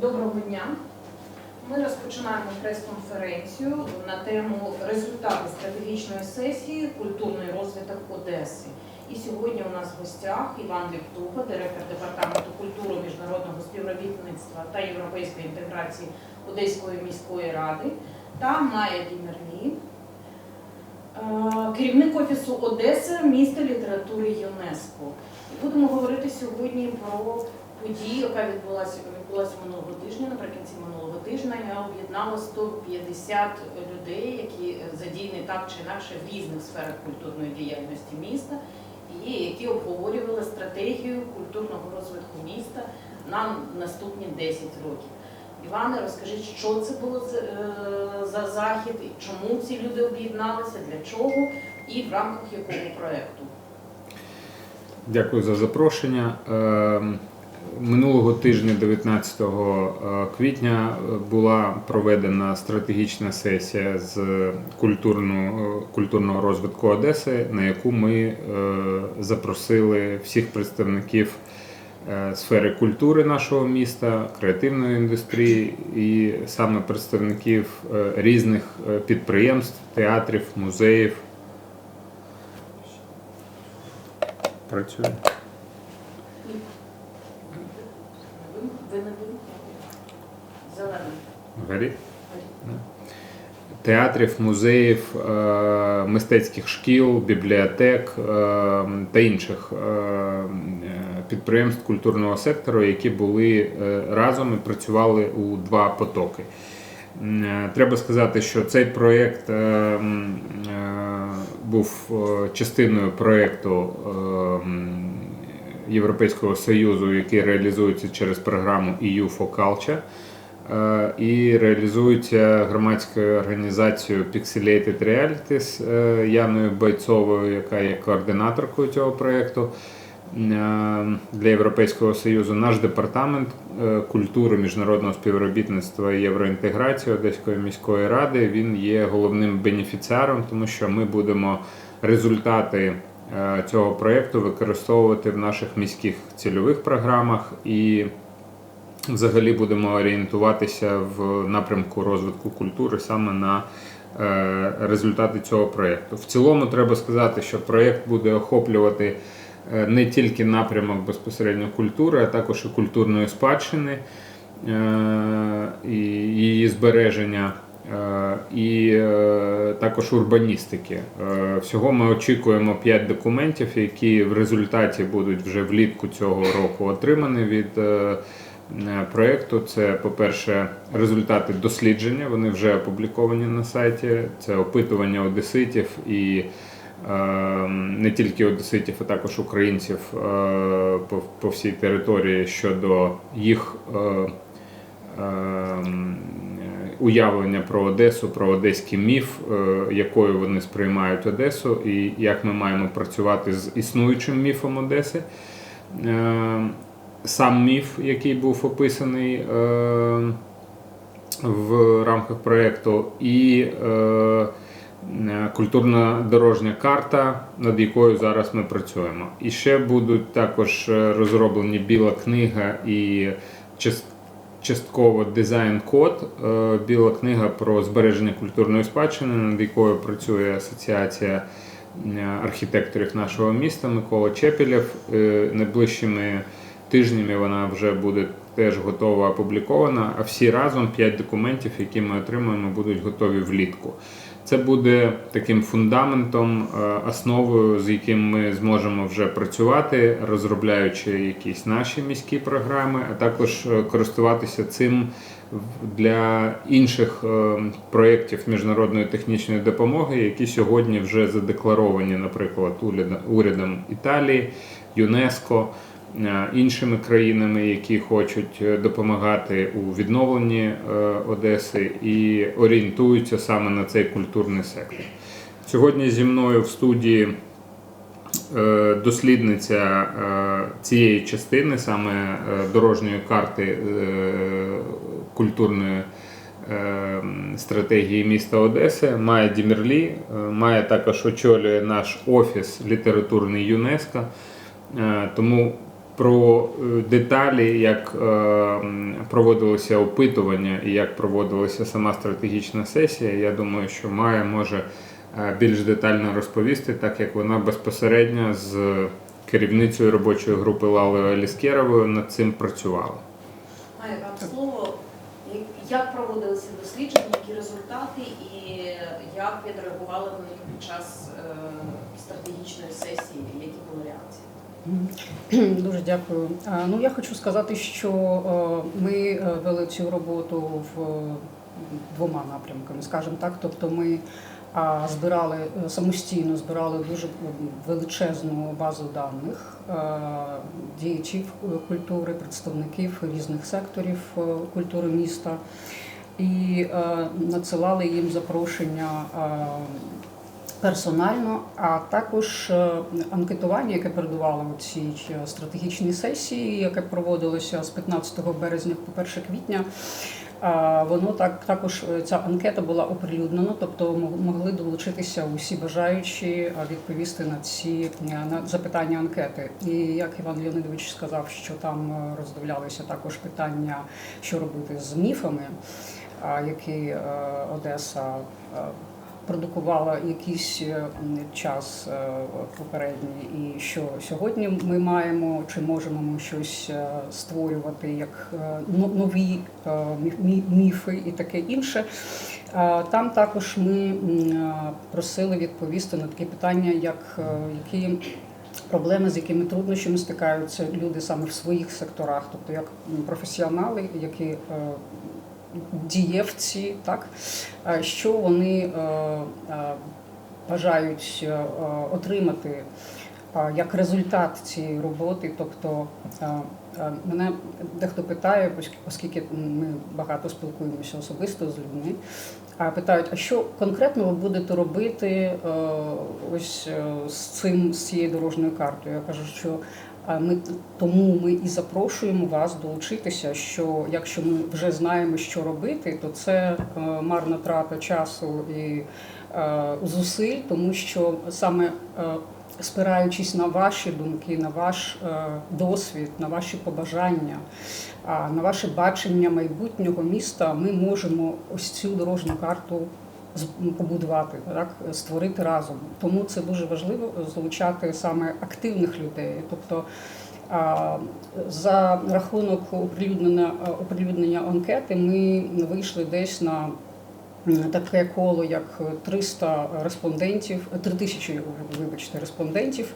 Доброго дня. Ми розпочинаємо прес-конференцію на тему результати стратегічної сесії Культурний розвиток Одеси. І сьогодні у нас в гостях Іван Ліптуха, директор департаменту культури, міжнародного співробітництва та європейської інтеграції Одеської міської ради та Майя Дімерлі, е, керівник офісу Одеси, міста літератури ЮНЕСКО. І будемо говорити сьогодні про подію, яка відбулася відбулася минулого тижня, наприкінці минулого тижня, яка об'єднала 150 людей, які задіяні так чи інакше в різних сферах культурної діяльності міста, і які обговорювали стратегію культурного розвитку міста на наступні 10 років. Іване, розкажіть, що це було е, за захід, чому ці люди об'єдналися, для чого і в рамках якого проєкту? Дякую за запрошення. Минулого тижня, 19 квітня, е, була проведена стратегічна сесія з культурного, культурного розвитку Одеси, на яку ми е, запросили всіх представників е, сфери культури нашого міста, креативної індустрії і саме представників е, різних е, підприємств, театрів, музеїв. Працює. Ви не ви? Зелений. Горить? Театрів, музеїв, е, мистецьких шкіл, бібліотек е, та інших е, підприємств культурного сектору, які були разом і працювали у два потоки. Треба сказати, що цей проєкт був частиною проєкту Європейського Союзу, який реалізується через програму EU for Culture і реалізується громадською організацією Pixelated Realities е, Яною Бойцовою, яка є координаторкою цього проєкту. Е, Для Європейського Союзу наш департамент е, культури, міжнародного співробітництва і євроінтеграції Одеської міської ради він є головним бенефіціаром, тому що ми будемо результати е, цього проєкту використовувати в наших міських цільових програмах і взагалі будемо орієнтуватися в напрямку розвитку культури саме на е, результати цього проєкту. В цілому треба сказати, що проєкт буде охоплювати е, не тільки напрямок безпосередньо культури, а також і культурної спадщини е, і її збереження. І також урбаністики. Всього ми очікуємо 5 документів, які в результаті будуть вже влітку цього року отримані від проєкту. Це, по-перше, результати дослідження. Вони вже опубліковані на сайті. Це опитування одеситів і е, не тільки одеситів, а також українців е, по, всій території щодо їх. е, ем, Уявлення про Одесу, про одеський міф, е, якою вони сприймають Одесу, і як ми маємо працювати з існуючим міфом Одеси. Сам міф, який був описаний е, в рамках проєкту, і е, культурна дорожня карта, над якою зараз ми працюємо. І ще будуть також е, розроблені біла книга і частково дизайн-код, е, біла книга про збереження культурної спадщини, над якою працює асоціація е, архітекторів нашого міста Микола Чепілєв. Е, Найближчими тижнями вона вже буде теж готова опублікована. А всі разом п'ять документів, які ми отримаємо, будуть готові влітку. Це буде таким фундаментом, е, основою, з яким ми зможемо вже працювати, розробляючи якісь наші міські програми, а також е, користуватися цим для інших е, проєктів міжнародної технічної допомоги, які сьогодні вже задекларовані, наприклад, уряд- урядом Італії, ЮНЕСКО. Е, Іншими країнами, які хочуть е, допомагати у відновленні е, Одеси і орієнтуються саме на цей культурний сектор. Сьогодні зі мною в студії дослідниця цієї частини, саме дорожньої карти культурної стратегії міста Одеси, Майя Дімерлі. Майя також очолює наш офіс літературний ЮНЕСКО. Тому Про е, деталі, як е, проводилося опитування і як проводилася сама стратегічна сесія, я думаю, що Майя може е, більш детально розповісти, так як вона безпосередньо з керівницею робочої групи Лалою Аліскєровою над цим працювала. Має вам слово. Як проводилися дослідження, які результати і як відреагували них під час стратегічної сесії? Які були реакції? Дуже дякую. Ну я хочу сказати, що е, ми е, вели цю роботу в е, двома напрямками, скажімо так. Тобто ми збирали самостійно збирали дуже величезну базу даних діячів культури, представників різних секторів культури міста. І надсилали їм запрошення персонально, а також е, анкетування, яке передувало цій е, стратегічній сесії, яке проводилося з 15 березня по 1 квітня. Воно так також е, ця анкета була оприлюднена, тобто мо- могли долучитися усі бажаючі відповісти на ці на запитання анкети. І як Іван Леонидович сказав, що там роздивлялися також питання, що робити з міфами, які Одеса продукувала якийсь е, час е, попередній, і що сьогодні ми маємо, чи можемо ми щось е, створювати як нові міф- мі- міфи і таке інше. Там також ми просили відповісти на такі питання, як які проблеми, з якими труднощами стикаються люди саме в своїх секторах, тобто як професіонали, які дієвці, так е, що вони е, е, бажають отримати як результат цієї роботи. Тобто мене дехто питає, оскільки- ми багато спілкуємося особисто з людьми. А питають, а що конкретно ви будете робити ось з цим з цією дорожньою картою? Я кажу, що ми тому ми і запрошуємо вас долучитися. Що якщо ми вже знаємо, що робити, то це е, марна трата часу і е, зусиль, тому що саме е, спираючись на ваші думки, на ваш досвід, на ваші побажання, на ваше бачення майбутнього міста, ми можемо ось цю дорожню карту побудувати, так створити разом. Тому це дуже важливо залучати саме активних людей. Тобто за рахунок оприлюднення оприлюднення анкети ми вийшли десь на таке коло, як 300 респондентів, 3000, вибачте, респондентів.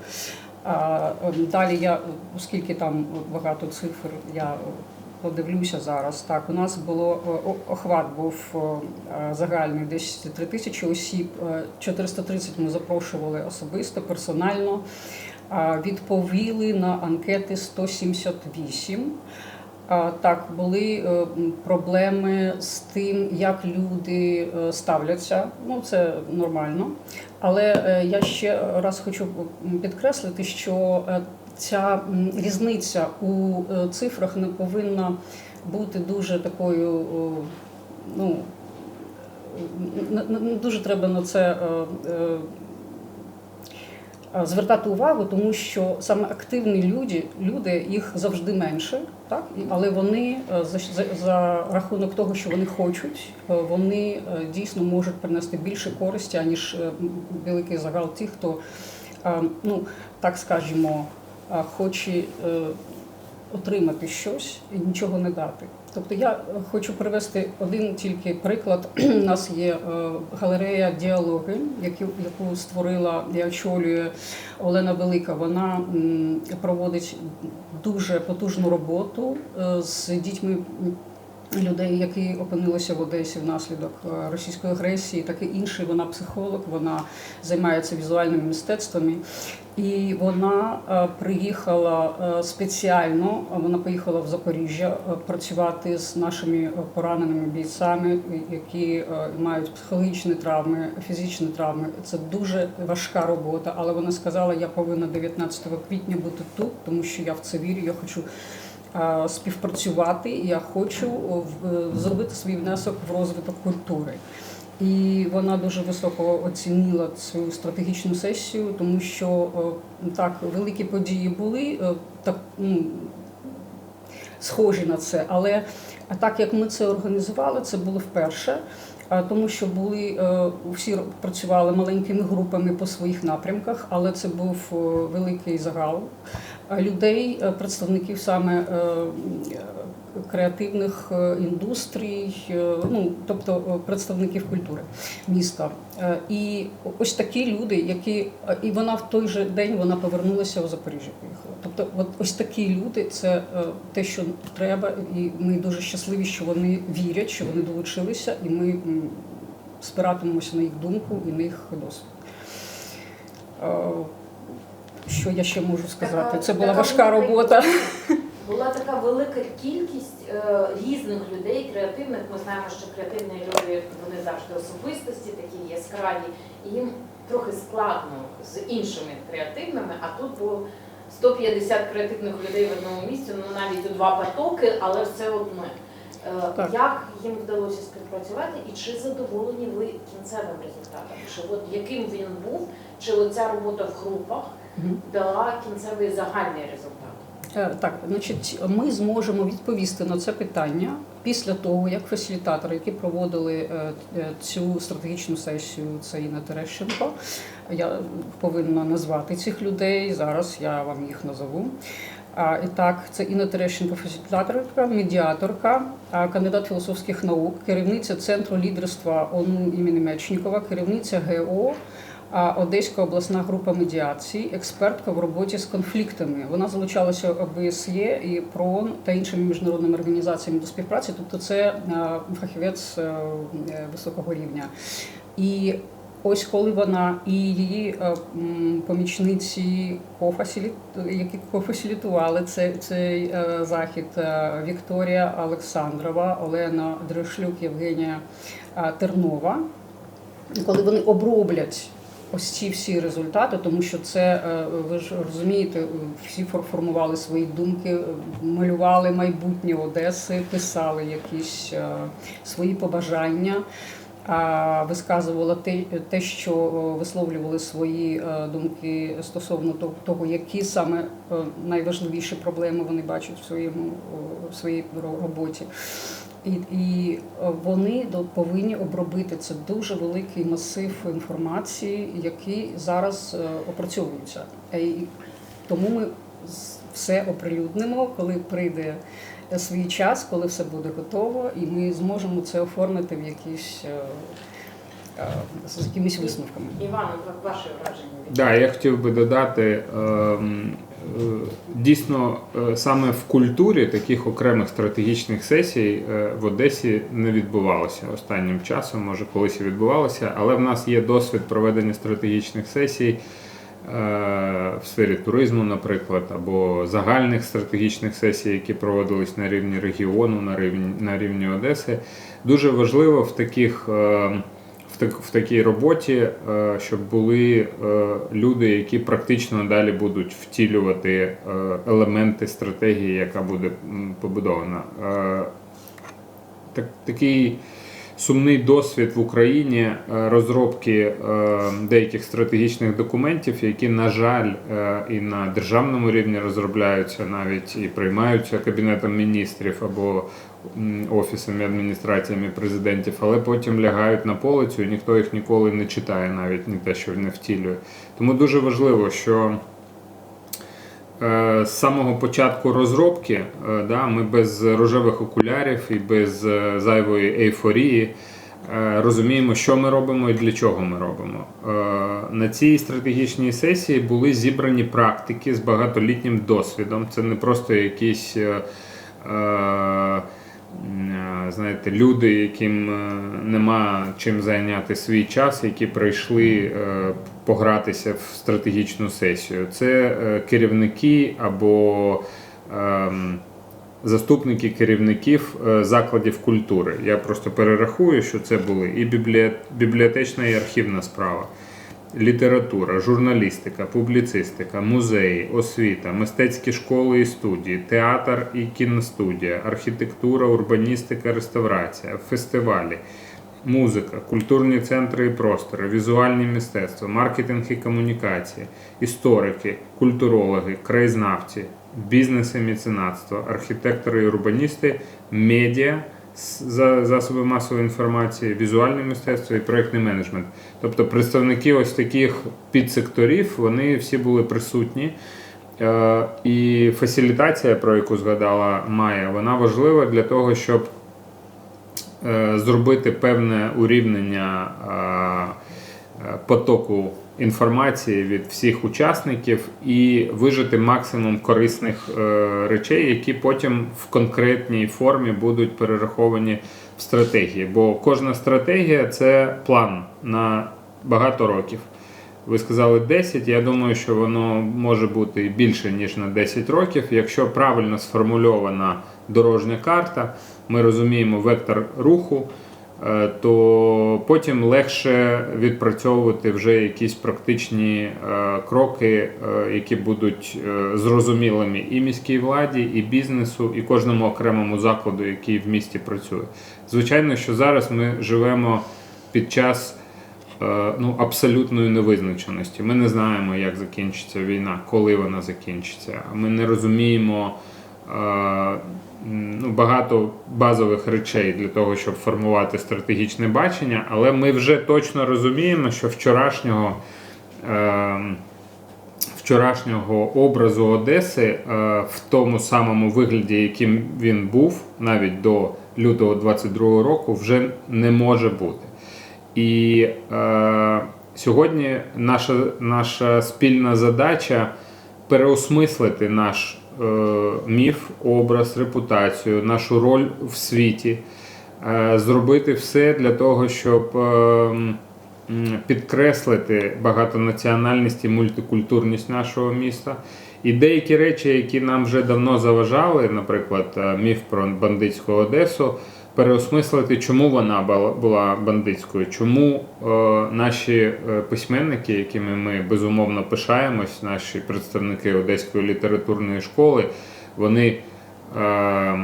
Ем, Далі я, оскільки там багато цифр, я подивлюся зараз. Так, у нас було е, охват був е, загальний десь 3 тисячі осіб. Е, 430 ми запрошували особисто, персонально. Відповіли на анкети 178. Так, були е, проблеми з тим, як люди е, ставляться. Ну, це нормально. Але е, я ще раз хочу підкреслити, що е, ця різниця у е, цифрах не повинна бути дуже такою, ну не- дуже треба на це. е, е, Звертати увагу, тому що саме активні люди, люди їх завжди менше, так але вони за, за, за рахунок того, що вони хочуть, вони дійсно можуть принести більше користі, аніж великий загал тих, хто ну так скажімо, хоче е, отримати щось і нічого не дати. Тобто я хочу привести один тільки приклад. У нас є е, галерея діалоги, яку, яку створила і очолює Олена Велика. Вона проводить дуже потужну роботу е, з дітьми. Людей, які опинилися в Одесі внаслідок е, російської агресії, таке інше. Вона психолог, вона займається візуальними мистецтвами. І вона е, приїхала е, спеціально. Вона поїхала в Запоріжжя працювати з нашими пораненими бійцями, які мають психологічні травми, фізичні травми. Це дуже важка робота. Але вона сказала, я повинна 19 квітня бути тут, тому що я в це вірю. Я хочу співпрацювати. Я хочу е, в- зробити свій внесок в розвиток культури. І вона дуже високо оцінила цю стратегічну сесію, тому що е, так великі події були е, так ну, схожі на це. Але так як ми це організували, це було вперше. Тому що були е, всі працювали маленькими групами по своїх напрямках, але це був е, великий загал е, людей, е, представників саме е, е, креативних е, індустрій, е, ну тобто е, представників культури міста. Е, І ось такі люди, які е, і вона в той же день вона повернулася у Запоріжжя. Поїхала. Тобто, от ось такі люди, це е, те, що треба, і ми дуже щасливі, що вони вірять, що вони долучилися, і ми спиратимемося на їх думку і на їх досвід. Що я ще можу сказати? Така- Це була така важка велика робота. Була така велика кількість е, різних людей, креативних. Ми знаємо, що креативні люди вони завжди особистості, такі яскраві, і їм трохи складно з іншими креативними. А тут було 150 креативних людей в одному місці, ну навіть у два потоки, але все одне. Так. Як їм вдалося співпрацювати, і чи задоволені ви кінцевим результатом? Чи от яким він був, чи оця робота в групах. Дала кінцевий загальний результат? Е, Так, значить, ми зможемо відповісти на це питання після того, як фасилітатори, які проводили е, е, цю стратегічну сесію, це Інна Терещенко. Я повинна назвати цих людей. Зараз я вам їх назову. А, і так, це Інна Терещенко, фасилітаторка, медіаторка, кандидат філософських наук, керівниця центру лідерства ОНУ імені Мечнікова, керівниця ГО, Одеська обласна група медіації, експертка в роботі з конфліктами. Вона залучалася ОБСЄ і ПРООН та іншими міжнародними організаціями до співпраці. Тобто, це е, фахівець е, е, високого рівня. І ось коли вона і її помічниці кофасілі, які кофасілітували цей, цей захід, Вікторія Олександрова, Олена Дришлюк, Євгенія Тернова. Коли вони оброблять ось ці всі результати, тому що це е, ви ж розумієте, всі фор- формували свої думки, е, малювали майбутнє Одеси, писали якісь е, свої побажання. Висказувала те, те, що е, висловлювали свої е, думки стосовно того- які саме е, найважливіші проблеми вони бачать в своєму е, в своїй ро- роботі. І, і е, вони до- повинні обробити це дуже великий масив інформації, який зараз е, опрацьовується. Е, І тому ми все оприлюднимо, коли прийде свій час, коли все буде готово, і ми зможемо це оформити в якісь з якимись висновками. Іван, ваше враження від Да, я хотів би додати. е, Дійсно, е, саме в культурі таких окремих стратегічних сесій е, в Одесі не відбувалося останнім часом, може колись і відбувалося, але в нас є досвід проведення стратегічних сесій е, в сфері туризму, наприклад, або загальних стратегічних сесій, які проводились на рівні регіону, на рівні, на рівні Одеси. Дуже важливо в таких. Так, в такій роботі, е, щоб були е, люди, які практично далі будуть втілювати е, елементи стратегії, яка буде побудована. Так, такий сумний досвід в Україні е, розробки е, деяких стратегічних документів, які, на жаль, е, і на державному рівні розробляються навіть і приймаються Кабінетом міністрів або офісами, адміністраціями президентів, але потім лягають на полицю, і ніхто їх ніколи не читає, навіть не те, що не втілює. Тому дуже важливо, що з самого початку розробки е, да, ми без рожевих окулярів і без е, зайвої ейфорії е, розуміємо, що ми робимо і для чого ми робимо. Е, На цій стратегічній сесії були зібрані практики з багатолітнім досвідом. Це не просто якісь. Е, знаєте, люди, яким е, нема чим зайняти свій час, які прийшли е, погратися в стратегічну сесію. Це керівники або ем, заступники керівників закладів культури. Я просто перерахую, що це були і бібліот- бібліотечна і архівна справа. Література, журналістика, публіцистика, музеї, освіта, мистецькі школи і студії, театр і кіностудія, архітектура, урбаністика, реставрація, фестивалі, музика, культурні центри і простори, візуальні мистецтва, маркетинг і комунікації, історики, культурологи, краєзнавці, бізнес і меценатство, архітектори і урбаністи, медіа, засоби масової інформації, візуальне мистецтво і проєктний менеджмент. Тобто представники ось таких підсекторів вони всі були присутні. Е, І фасилітація, про яку згадала Майя, вона важлива для того, щоб е, зробити певне урівнення е, потоку інформації від всіх учасників і вижити максимум корисних е, речей, які потім в конкретній формі будуть перераховані в стратегії. Бо кожна стратегія це план на багато років. Ви сказали 10, я думаю, що воно може бути більше, ніж на 10 років. Якщо правильно сформульована дорожня карта, ми розуміємо вектор руху, то потім легше відпрацьовувати вже якісь практичні е, кроки, е, які будуть е, зрозумілими і міській владі, і бізнесу, і кожному окремому закладу, який в місті працює. Звичайно, що зараз ми живемо під час е, ну, абсолютної невизначеності. Ми не знаємо, як закінчиться війна, коли вона закінчиться. Ми не розуміємо е, ну, багато базових речей для того, щоб формувати стратегічне бачення, але ми вже точно розуміємо, що вчорашнього. Е, Вчорашнього образу Одеси е, в тому самому вигляді, яким він був навіть до лютого 22 року, вже не може бути. І е, сьогодні наша, наша спільна задача переосмислити наш е, міф, образ, репутацію, нашу роль в світі, е, зробити все для того, щоб е, підкреслити багатонаціональність і мультикультурність нашого міста. І деякі речі, які нам вже давно заважали, наприклад, е, міф про бандитську Одесу, переосмислити, чому вона була- бандитською, чому е, наші е, письменники, якими ми безумовно пишаємось, наші представники Одеської літературної школи, вони е,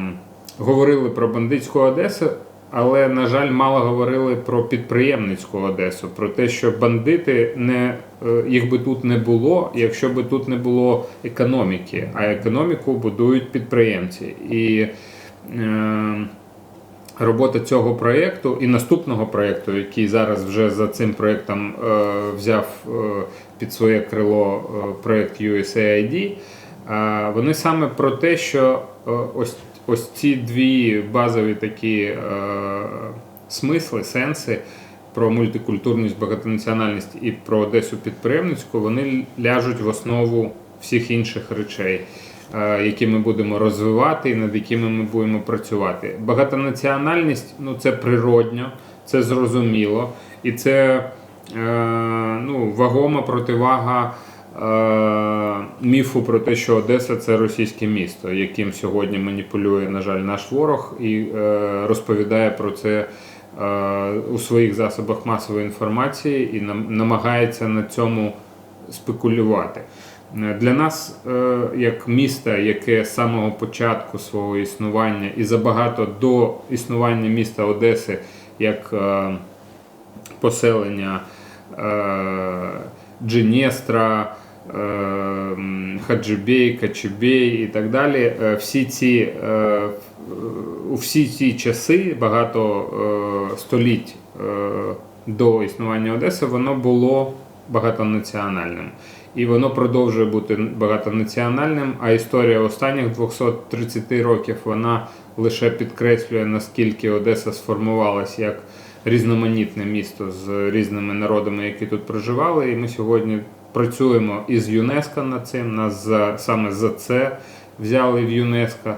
говорили про бандитську Одесу, але, на жаль, мало говорили про підприємницьку Одесу, про те, що бандити не е, їх би тут не було, якщо би тут не було економіки, а економіку будують підприємці. І е, робота цього проєкту і наступного проєкту, який зараз вже за цим проєктом е, взяв е, під своє крило е, проєкт USAID, вони саме про те, що ось, ось ці дві базові такі смисли, сенси. Про мультикультурність, багатонаціональність і про Одесу підприємницьку вони ляжуть в основу всіх інших речей, які ми будемо розвивати і над якими ми будемо працювати. Багатонаціональність ну це природньо, це зрозуміло, і це е, ну, вагома противага е, міфу про те, що Одеса це російське місто, яким сьогодні маніпулює, на жаль, наш ворог і е, розповідає про це. е, У своїх засобах масової інформації і нам- намагається на цьому спекулювати. Е, Для нас, е, як міста, яке з самого початку свого існування і забагато до існування міста Одеси як е, поселення Дженестра, е, Хаджибей, Качубей і так далі, всі ці, у всі ці часи, багато століть до існування Одеси, воно було багатонаціональним. І воно продовжує бути багатонаціональним, а історія останніх 230 років вона лише підкреслює, наскільки Одеса сформувалась як різноманітне місто з різними народами, які тут проживали. І ми сьогодні працюємо із ЮНЕСКО над цим. Нас за, саме за це взяли в ЮНЕСКО.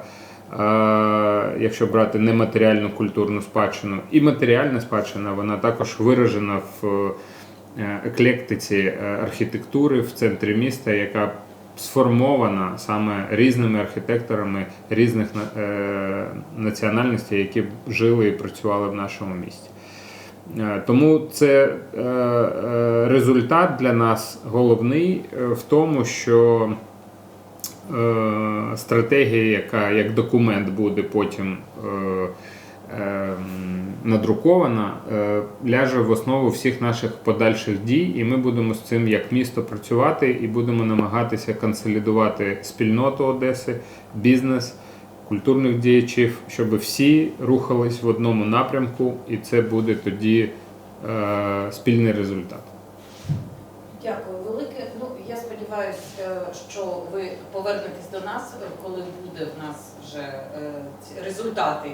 Якщо брати нематеріальну культурну спадщину і матеріальна спадщина, вона також виражена в еклектиці е, архітектури в центрі міста, яка сформована саме різними архітекторами різних е, національностей, які жили і працювали в нашому місті. Е, Тому це е, е, результат для нас головний е, в тому, що е, стратегія, яка як документ буде потім е, надрукована, е, ляже в основу всіх наших подальших дій, і ми будемо з цим як місто працювати і будемо намагатися консолідувати спільноту Одеси, бізнес, культурних діячів, щоб всі рухались в одному напрямку, і це буде тоді е, спільний результат. Дякую велике. Ну я сподіваюся, що ви повернетесь до нас, е, коли буде в нас вже е, результати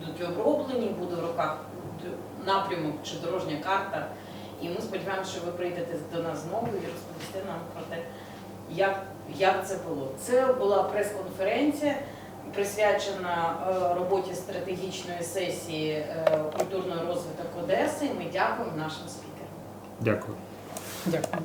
будуть оброблені, буде в руках напрямок чи дорожня карта. І ми сподіваємося, що ви прийдете до нас знову і розповісте нам про те, як, як це було. Це була прес-конференція, присвячена е, роботі стратегічної сесії е, культурного розвиток Одеси. Ми дякуємо нашим спікерам. Дякую. Дякую.